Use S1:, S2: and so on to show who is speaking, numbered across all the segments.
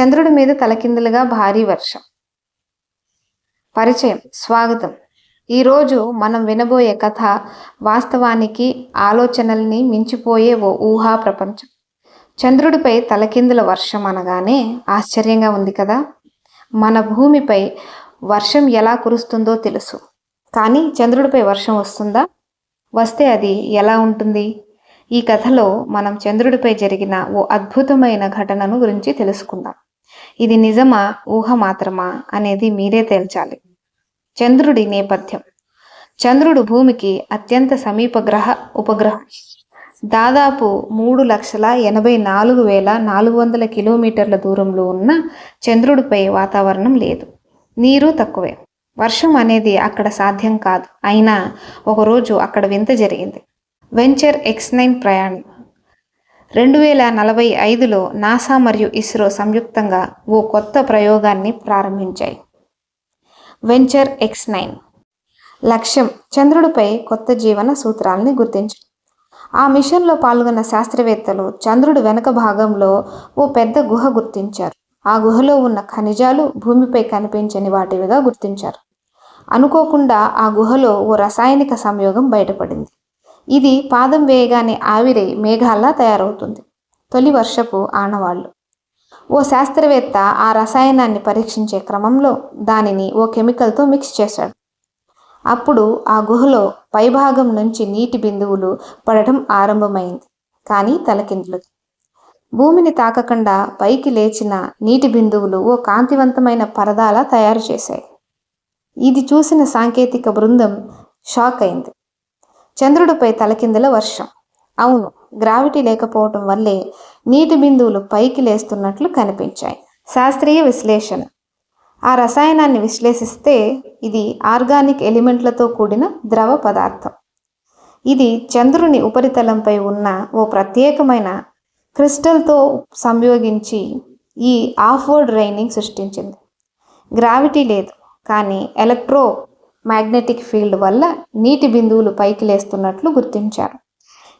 S1: చంద్రుడి మీద తలకిందులుగా భారీ వర్షం. పరిచయం స్వాగతం. ఈరోజు మనం వినబోయే కథ వాస్తవానికి ఆలోచనల్ని మించిపోయే ఓ ఊహా ప్రపంచం. చంద్రుడిపై తలకిందుల వర్షం అనగానే ఆశ్చర్యంగా ఉంది కదా. మన భూమిపై వర్షం ఎలా కురుస్తుందో తెలుసు. కానీ చంద్రుడిపై వర్షం వస్తుందా? వస్తే అది ఎలా ఉంటుంది? ఈ కథలో మనం చంద్రుడిపై జరిగిన ఓ అద్భుతమైన ఘటనను గురించి తెలుసుకుందాం. ఇది నిజమా? ఊహ మాత్రమా? అనేది మీరే తేల్చాలి. చంద్రుడి నేపథ్యం. చంద్రుడు భూమికి అత్యంత సమీప గ్రహ ఉపగ్రహం. దాదాపు మూడు లక్షల ఎనభై నాలుగు వేల నాలుగు వందల కిలోమీటర్ల దూరంలో ఉన్న చంద్రుడిపై వాతావరణం లేదు. నీరు తక్కువే. వర్షం అనేది అక్కడ సాధ్యం కాదు. అయినా ఒకరోజు అక్కడ వింత జరిగింది. వెంచర్ ఎక్స్ నైన్ ప్రయాణం. రెండు వేల నలభై ఐదులో నాసా మరియు ఇస్రో సంయుక్తంగా ఓ కొత్త ప్రయోగాన్ని ప్రారంభించాయి. Venture X nine. లక్ష్యం చంద్రుడిపై కొత్త జీవన సూత్రాలని గుర్తించడం. ఆ మిషన్లో పాల్గొన్న శాస్త్రవేత్తలు చంద్రుడి వెనక భాగంలో ఓ పెద్ద గుహ గుర్తించారు. ఆ గుహలో ఉన్న ఖనిజాలు భూమిపై కనిపించని వాటివిగా గుర్తించారు. అనుకోకుండా ఆ గుహలో ఓ రసాయనిక సంయోగం బయటపడింది. ఇది పాదం వేయగానే ఆవిరై మేఘాల్లా తయారవుతుంది. తొలి వర్షపు ఆనవాళ్ళు ఓ శాస్త్రవేత్త ఆ రసాయనాన్ని పరీక్షించే క్రమంలో దానిని ఓ కెమికల్తో మిక్స్ చేశాడు. అప్పుడు ఆ గుహలో పైభాగం నుంచి నీటి బిందువులు పడటం ఆరంభమైంది. కానీ తలకిందులు భూమిని తాకకుండా పైకి లేచిన నీటి బిందువులు ఓ కాంతివంతమైన పరదాలా తయారు చేశాయి. ఇది చూసిన సాంకేతిక బృందం షాక్ అయింది. చంద్రుడిపై తలకిందుల వర్షం. అవును గ్రావిటీ లేకపోవటం వల్లే నీటి బిందువులు పైకి లేస్తున్నట్లు కనిపించాయి. శాస్త్రీయ విశ్లేషణ. ఆ రసాయనాన్ని విశ్లేషిస్తే ఇది ఆర్గానిక్ ఎలిమెంట్లతో కూడిన ద్రవ పదార్థం. ఇది చంద్రుని ఉపరితలంపై ఉన్న ఓ ప్రత్యేకమైన క్రిస్టల్తో సంయోగించి ఈ ఆఫ్వర్డ్ రైనింగ్ సృష్టించింది. గ్రావిటీ లేదు కానీ ఎలక్ట్రో మ్యాగ్నెటిక్ ఫీల్డ్ వల్ల నీటి బిందువులు పైకి లేస్తున్నట్లు గుర్తించారు.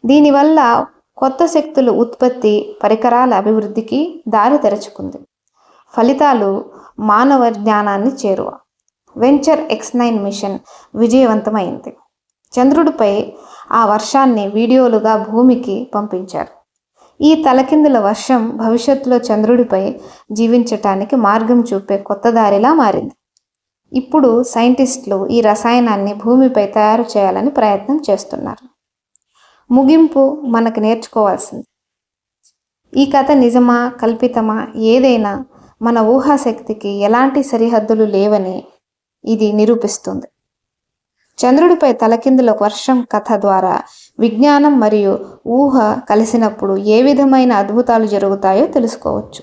S1: దీనివల్ల కొత్త శక్తులు ఉత్పత్తి పరికరాల అభివృద్ధికి దారి తెరుచుకుంది. ఫలితాలు మానవ జ్ఞానాన్ని చేరువ. వెంచర్ ఎక్స్ నైన్ మిషన్ విజయవంతమైంది. చంద్రుడిపై ఆ వర్షాన్ని వీడియోలుగా భూమికి పంపించారు. ఈ తలకిందుల వర్షం భవిష్యత్తులో చంద్రుడిపై జీవించటానికి మార్గం చూపే కొత్త దారిలా మారింది. ఇప్పుడు సైంటిస్టులు ఈ రసాయనాన్ని భూమిపై తయారు చేయాలని ప్రయత్నం చేస్తున్నారు. ముగింపు మనకు నేర్చుకోవాల్సింది. ఈ కథ నిజమా కల్పితమా ఏదైనా మన ఊహాశక్తికి ఎలాంటి సరిహద్దులు లేవని ఇది నిరూపిస్తుంది. చంద్రుడిపై తలకిందుల వర్షం కథ ద్వారా విజ్ఞానం మరియు ఊహ కలిసినప్పుడు ఏ విధమైన అద్భుతాలు జరుగుతాయో తెలుసుకోవచ్చు.